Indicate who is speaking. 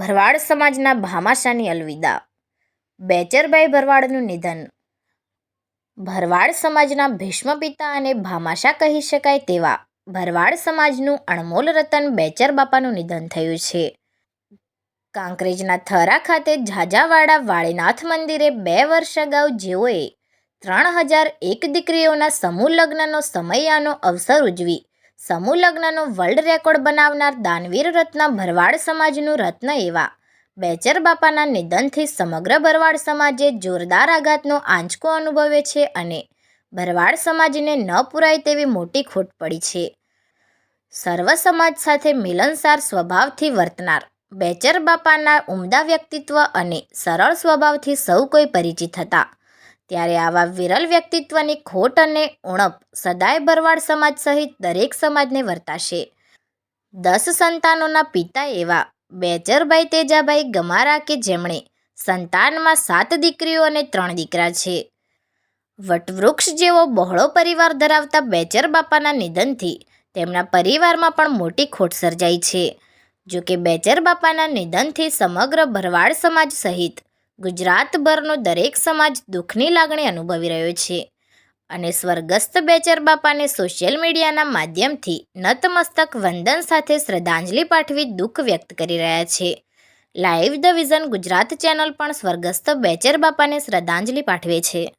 Speaker 1: ભરવાડ સમાજના ભામાશાની અલવિદા. બેચરભાઈ ભરવાડનું નિધન. ભરવાડ સમાજના ભીષ્મ પિતા અને ભામાશા કહી શકાય તેવા ભરવાડ સમાજનું અણમોલ રતન બેચર બાપાનું નિધન થયું છે. કાંકરેજના થરા ખાતે ઝાઝાવાડા વાળીનાથ મંદિરે બે વર્ષ અગાઉ જેઓએ ત્રણ હજાર એક દીકરીઓના સમૂહ લગ્નનો સમયાનો અવસર ઉજવી સમૂહ લગ્નનો વર્લ્ડ રેકોર્ડ બનાવનાર દાનવીર રત્ન ભરવાડ સમાજનું રત્ન એવા. બેચર બાપાના નિધનથી સમગ્ર ભરવાડ સમાજે જોરદાર આઘાતનો આંચકો અનુભવે છે અને ભરવાડ સમાજને ન પુરાય તેવી મોટી ખોટ પડી છે. સર્વ સમાજ સાથે મિલનસાર સ્વભાવથી વર્તનાર, બેચર બાપાના ઉમદા વ્યક્તિત્વ અને સરળ સ્વભાવથી સૌ કોઈ પરિચિત હતા. ત્યારે આવા વિરલ વ્યક્તિત્વની ખોટ અને ઉણપ સદાય ભરવાડ સમાજ સહિત દરેક સમાજને વર્તાશે. દસ સંતાનોના પિતા એવા બેચરભાઈ તેજાભાઈ ગમારા કે જેમણે સંતાનમાં સાત દીકરીઓ અને ત્રણ દીકરા છે. વટવૃક્ષ જેવો બહોળો પરિવાર ધરાવતા બેચર બાપાના નિધનથી તેમના પરિવારમાં પણ મોટી ખોટ સર્જાઈ છે. જો કે બેચર બાપાના નિધનથી સમગ્ર ભરવાડ સમાજ સહિત ગુજરાતભરનો દરેક સમાજ દુઃખની લાગણી અનુભવી રહ્યો છે. અને સ્વર્ગસ્થ બેચર બાપાને સોશિયલ મીડિયાના માધ્યમથી નતમસ્તક વંદન સાથે શ્રદ્ધાંજલિ પાઠવી દુઃખ વ્યક્ત કરી રહ્યા છે. Live the vision Gujarat channel પણ સ્વર્ગસ્થ બેચર બાપાને શ્રદ્ધાંજલિ પાઠવે છે.